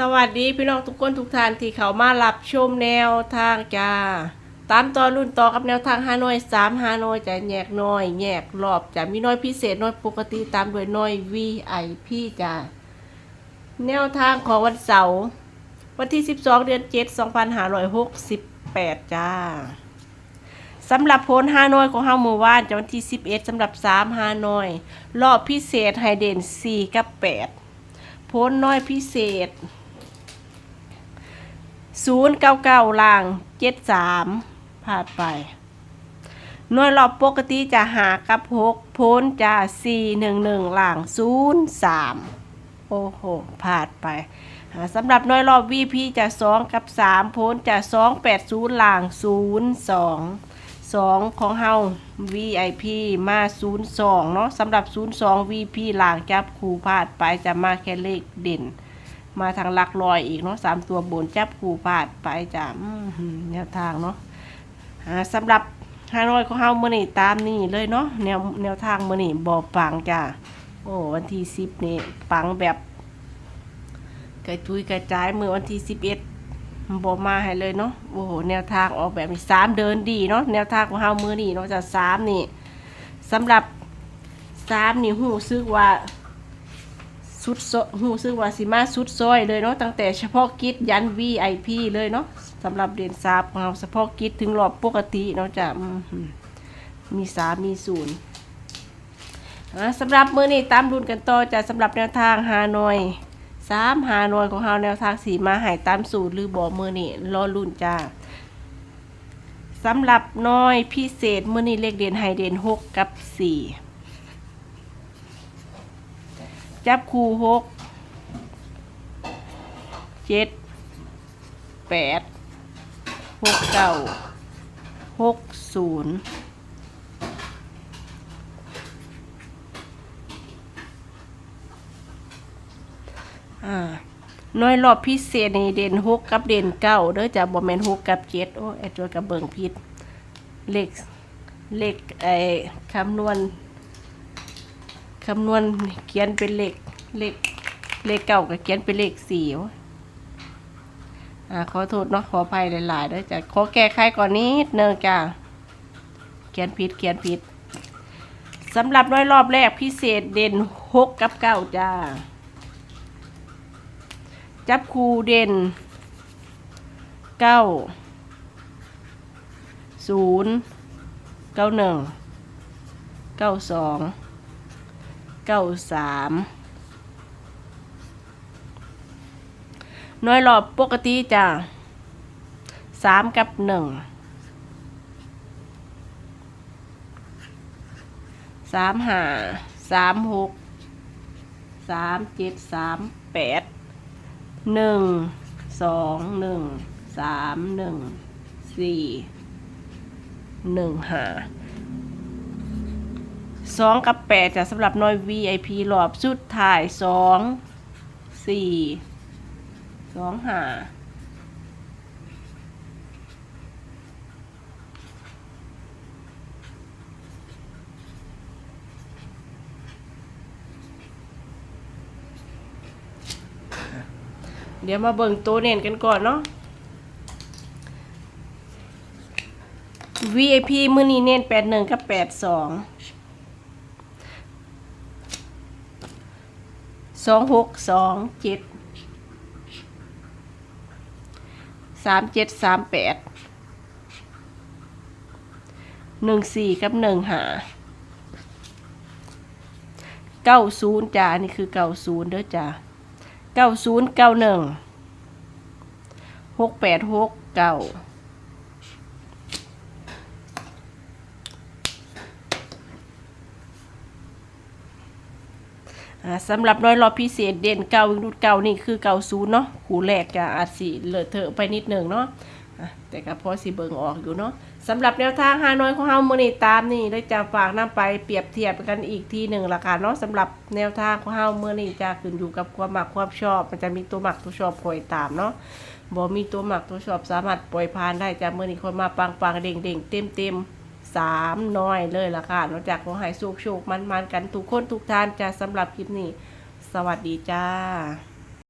สวัสดีพี่น้องทุกคนทุกท่านที่เขามารับชมแนวทางจ้า ตามตอนรุ่นต่อกับแนวทางฮานอยสามฮานอยจะแยกน้อยแยกรอบจะมีน้อยพิเศษน้อยปกติตามด้วยน้อย VIP จ้าแนวทางของวันเสาร์วันที่ 12 เดือน 7 2568 จ้าสำหรับโพลฮานอยของเฮามือว่านจะวันที่ 11สำหรับ3ฮานอย รอบพิเศษไฮเดน4กับ 8 โพลน้อยพิเศษ ศูนย์เก้าเก้าล่างเจ็ดสามผ่านไป หน่วยรอบปกติจะหากับหกพ้นจะสี่หนึ่งหนึ่งล่างศูนย์สามโอ้โหผ่านไปสำหรับหน่วยรอบ VP จะสองกับสามพ้นจะสองแปดศูนย์ล่างศูนย์สองสองของเฮา VIP มาศูนย์สองเนาะสำหรับศูนย์สอง VP ล่างจับคู่พลาดไปจะมาแค่เลขเด่น มาทางหลักลอยอีกเนาะสามตัวบนจับคู่พาดไปจ้ะแนวทางเนาะอ่าสำหรับฮานอยของเฮามื้อนี้ตามนี่เลยเนาะแนวแนวทางมื้อนี้บ่ปังจ้ะโอ้วันที่สิบนี่ปังแบบกระจุยกระจายมือวันที่สิบเอ็ดบ่มาให้เลยเนาะโอ้โหแนวทางออกแบบนี้สามเดินดีเนาะแนวทางของเฮามื้อนี้เนาะจะสามนี่สำหรับสามนี่หูซึกว่า สุดโซหูซึ่งว่าสิมาสุดซอยเลยเนาะตั้งแต่เฉพาะกิจยัน VIP เลยเนาะสำหรับเรียนซาบของเราเฉพาะกิจถึงรอบปกติเนาะจะมีสามีศูนย์สำหรับมือนี้ตามรุ่นกันต่อจะสำหรับแนวทางฮานอยสามฮานอยของเราแนวทางสีมาหายตามสูตรหรือบ่มือนี้รอรุ่นจ้าสำหรับน้อยพิเศษมือนี้เลขเด่นไฮเด่นหกกับสี่ จับคู่หกเจ็ดแปดหกเก้าหกศูนย์อ่าน้อยรอบพิเศษในเด่นหกกับเด่นเก้าเด้อจะบ่แมนหกกับเจ็ดโอ้ไอตัวกับเบิงพิษเลขเลขไอคำนวณ คำนวณเขียนเป็นเลขเลขเลขเก่ากับเขียนเป็นเลขสี่อ่าขอโทษเนาะขออภัยหลายๆด้วยจ้ะขอแก้ไขก่อนนิดนึงจ้ะเขียนผิดเขียนผิดสำหรับร้อยรอบแรกพิเศษเด่นหกกับเก้าจ้า จับคูเด่นเก้าศูนย์เก้าหนึ่งเก้าสอง เก้าสามน้อยรอบปกติจ้ะสามกับหนึ่งสามห้าสามหกสามเจ็ดสามแปดหนึ่งสองหนึ่งสามหนึ่งสี่หนึ่งห้า สองกับแปดจะสำหรับน้อย VIP รอบสุดท้ายสองสี่สองห้าเดี๋ยวมาเบิ่งตัวเน้นกันก่อนเนาะ VIP มื้อนี้เน้นแปดหนึ่งกับแปดสอง สองหกสองเจ็ดสามเจ็ดสามแปดหนึ่งสี่กับหนึ่งหาเก้าศูนย์จ้านี่คือเก้าศูนย์เด้อจ้าเก้าศูนย์เก้าหนึ่งหกแปดหกเก้า สำหรับน้อยรอบพิเศษเด่นเก้าวิรุ่นเก้านี่คือเก้าศูนย์เนาะขู่แรกจะอาจสิเลอะเทอะไปนิดหนึ่งเนาะแต่ก็พอสิเบิ่งออกอยู่เนาะสำหรับแนวทางฮานอยของเฮามื้อนี้ตามนี่ได้จะฝากนำไปเปรียบเทียบกันอีกทีหนึ่งละกันเนาะสำหรับแนวทางของเฮามื้อนี้จะขึ้นอยู่กับความหมักความชอบ มันจะมีตัวหมักตัวชอบคอยตามเนาะบ่มีตัวหมักตัวชอบสามารถปล่อยผ่านได้จากมื้อนี้คนมาปังๆเด้งๆเต็มๆ สามน้อยเลยล่ะค่ะนอกจากขอให้สุกๆมันๆกันทุกคนทุกท่านจะสำหรับคลิปนี้ สวัสดีจ้า